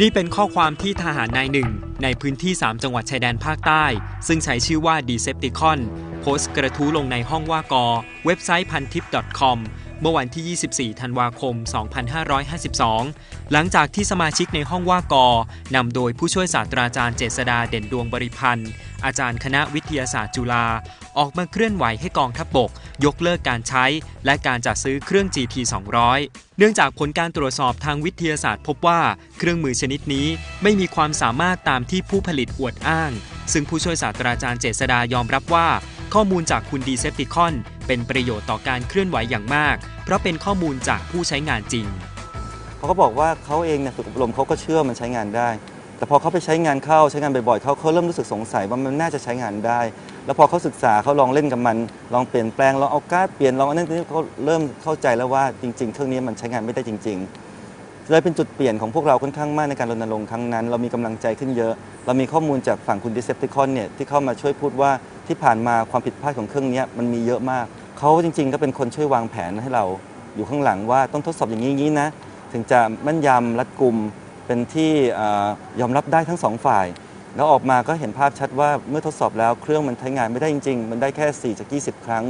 นี่เป็นข้อความที่ทหารนายหนึ่ง ในพื้นที่ 3 จังหวัดชายแดนภาคใต้ ซึ่งใช้ชื่อว่า Decepticon โพสต์กระทู้ลงในห้องว่ากอ เว็บไซต์พันทิป .com เมื่อวันที่ 24 ธันวาคม 2552 หลังจากที่สมาชิกในห้องว่ากอนำโดยผู้ช่วยศาสตราจารย์เจษดาเด่นดวงบริพันธ์ อาจารย์คณะวิทยาศาสตร์จุฬา ออกมาเคลื่อนไหวให้กองทัพบก ยกเลิกการใช้ และการจัดซื้อเครื่อง GT 200 เนื่องจากผลการตรวจสอบทางวิทยาศาสตร์พบว่าเครื่องมือชนิดนี้ไม่มีความสามารถตามที่ผู้ผลิตอวดอ้าง ซึ่งผู้ช่วยศาสตราจารย์เจษดายอมรับว่า ข้อมูลจากคุณดีเซปติคอน เป็นประโยชน์ต่อการเคลื่อนไหวอย่างมาก เพราะเป็นข้อมูลจากผู้ใช้งานจริงเขาก็บอกว่าเขาเองเนี่ยฝึกอบรมเขาก็เชื่อมันใช้งานได้ แต่พอเขาไปใช้งานเข้าใช้งานบ่อยๆเขาเขาเริ่มรู้สึกสงสัยว่ามันน่าจะใช้งานได้ แล้วพอเขาศึกษาเขาลองเล่นกับมัน ลองเปลี่ยนแปลงลองเอาการ์ดเปลี่ยนลองอันนั้นนี้เขาเริ่มเข้าใจแล้วว่าจริง ๆ เครื่องนี้มันใช้งานไม่ได้จริงๆเลยเป็นจุดเปลี่ยนของพวกเราค่อนข้างมากในการรณรงค์ครั้งนั้น เรามีกำลังใจขึ้นเยอะ เรามีข้อมูลจากฝั่งคุณดิเซปติคอนเนี่ยที่เข้ามาช่วยพูดว่าที่ผ่านมาความผิดพลาดของเครื่องนี้มันมีเยอะมากเขาจริง ๆ ก็เป็นคนช่วยวางแผนให้เราอยู่ข้างหลังว่าต้องทดสอบอย่างนี้นะถึงจะแม่นยำรัดกุมเป็นที่อยอมรับได้ทั้งสองฝ่าย แล้วออกมาก็เห็นภาพชัดว่าเมื่อทดสอบแล้วเครื่องมันใช้งานไม่ได้จริง ๆ มันได้แค่ 4 จาก 20 ครั้ง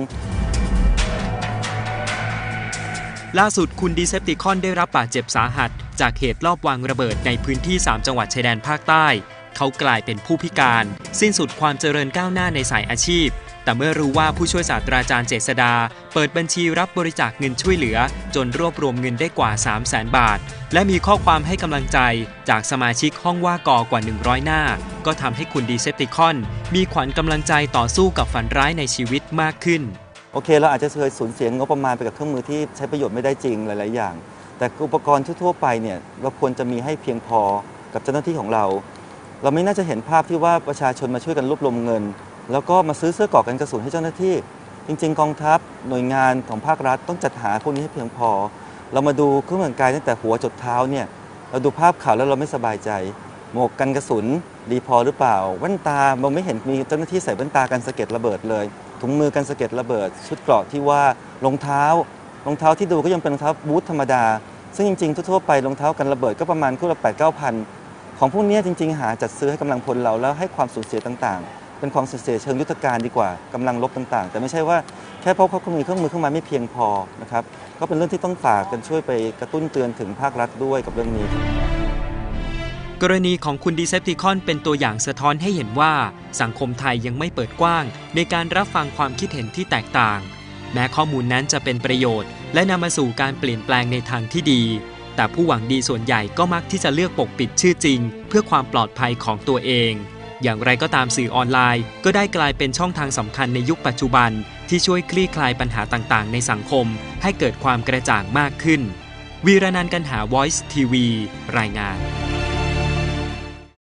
ล่าสุดคุณดีเซปติคอนได้รับบาดเจ็บสาหัส จากเหตุลอบวางระเบิดในพื้นที่ 3 จังหวัดชายแดนภาคใต้ เขากลายเป็นผู้พิการ สิ้นสุดความเจริญก้าวหน้าในสายอาชีพ แต่เมื่อรู้ว่าผู้ช่วยศาสตราจารย์เจษดา เปิดบัญชีรับบริจาคเงินช่วยเหลือ จนรวบรวมเงินได้กว่า 3 0 0แสนบาท และมีข้อความให้กำลังใจ จากสมาชิกห้องว่ากอกว่า 100 หน้า ก็ทำให้คุณดีเซปติคอน มีขวัญกำลังใจต่อสู้กับฝันร้ายในชีวิตมากขึ้นโอเคเราอาจจะเคยสูญเสียงบประมาณไปกับเครื่องมือที่ใช้ประโยชน์ไม่ได้จริงหลาย ๆ อย่าง แต่อุปกรณ์ทั่ว ๆ ไปเนี่ยเราควรจะมีให้เพียงพอกับเจ้าหน้าที่ของเรา เราไม่น่าจะเห็นภาพที่ว่าประชาชนมาช่วยกันรวบรวมเงิน แล้วก็มาซื้อเสื้อเกราะกันกระสุนให้เจ้าหน้าที่ จริง ๆ กองทัพหน่วยงานของภาครัฐต้องจัดหาพวกนี้ให้เพียงพอ เรามาดูเครื่องแต่งกายตั้งแต่หัวจดเท้าเนี่ยเราดูภาพข่าวแล้วเราไม่สบายใจ หมวกกันกระสุนดีพอหรือเปล่าแว่นตาเราไม่เห็นมีเจ้าหน้าที่ใส่แว่นตากันสะเก็ดระเบิดเลย ถุงมือกันสะเก็ดระเบิด ชุดเกราะที่ว่ารองเท้ารองเท้าที่ดูก็ยังเป็นรองเท้าบูทธรรมดาซึ่งจริงๆทั่วๆไปรองเท้ากันระเบิดก็ประมาณคู่ละแปดเก้าพัน ของพวกนี้จริง ๆ หาจัดซื้อให้กำลังพลเราแล้วให้ความสูญเสียต่างๆ เป็นความสูญเสียเชิงยุทธการดีกว่ากำลังลบต่างๆ แต่ไม่ใช่ว่าแค่เพราะเขามีเครื่องมือเครื่องไม้ไม่เพียงพอนะครับก็เป็นเรื่องที่ต้องฝากกันช่วยไปกระตุ้นเตือนถึงภาครัฐด้วยกับเรื่องนี้ กรณีของคุณดีเซปติคอนเป็นตัวอย่างสะท้อนให้เห็นว่า สังคมไทยยังไม่เปิดกว้าง ในการรับฟังความคิดเห็นที่แตกต่าง แม้ข้อมูลนั้นจะเป็นประโยชน์ และนำมาสู่การเปลี่ยนแปลงในทางที่ดี แต่ผู้หวังดีส่วนใหญ่ก็มักที่จะเลือกปกปิดชื่อจริง เพื่อความปลอดภัยของตัวเอง อย่างไรก็ตามสื่อออนไลน์ ก็ได้กลายเป็นช่องทางสำคัญในยุคปัจจุบัน ที่ช่วยคลี่คลายปัญหาต่างๆ ในสังคม ให้เกิดความกระจ่างมากขึ้น วีรนันท์กันหา Voice TV รายงาน